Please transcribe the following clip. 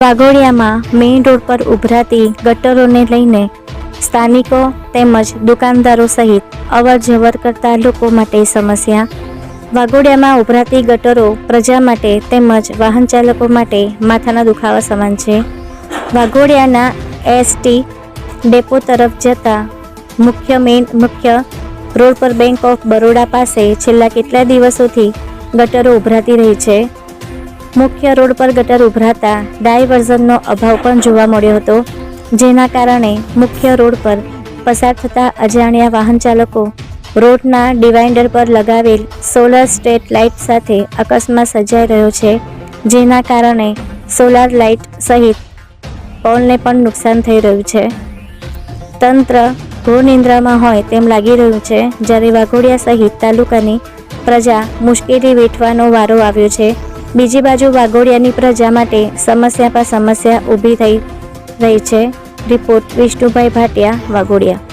વાઘોડિયામાં main road પર ઉભરાતી ગટરોને લઈને સ્થાનિકો તેમજ દુકાનદારો સહિત અવર જવર કરતા લોકો માટે સમસ્યા. વાઘોડિયામાં ઉભરાતી ગટરો પ્રજા માટે તેમજ વાહન ચાલકો માટે માથાના દુખાવા સમાન છે. વાઘોડિયાના એસટી ડેપો તરફ જતા મુખ્ય મેઇન મુખ્ય રોડ પર બેંક ઓફ બરોડા પાસે છેલ્લા કેટલા દિવસોથી ગટરો ઉભરાતી રહી છે? મુખ્ય રોડ પર ગટર ઉભરાતા ડાયવર્ઝનનો અભાવ પણ જોવા મળ્યો હતો. જેના કારણે મુખ્ય રોડ પર પસાર થતા અજાણ્યા વાહન ચાલકો રોડના ડિવાઇડર પર લગાવેલ સોલર સ્ટ્રેટ લાઇટ સાથે અકસ્માત સર્જાઈ રહ્યો છે, જેના કારણે સોલાર લાઇટ સહિત પોલને પણ નુકસાન થઈ રહ્યું છે. તંત્ર ઘોર નિંદ્રામાં હોય તેમ લાગી રહ્યું છે, જ્યારે વાઘોડિયા સહિત તાલુકાની પ્રજા મુશ્કેલી વેઠવાનો વારો આવ્યો છે. બીજી બાજુ વાઘોડિયાની પ્રજા માટે સમસ્યા પર સમસ્યા ઊભી થઈ રહી છે. રિપોર્ટ વિષ્ણુભાઈ ભાટિયા, વાઘોડિયા.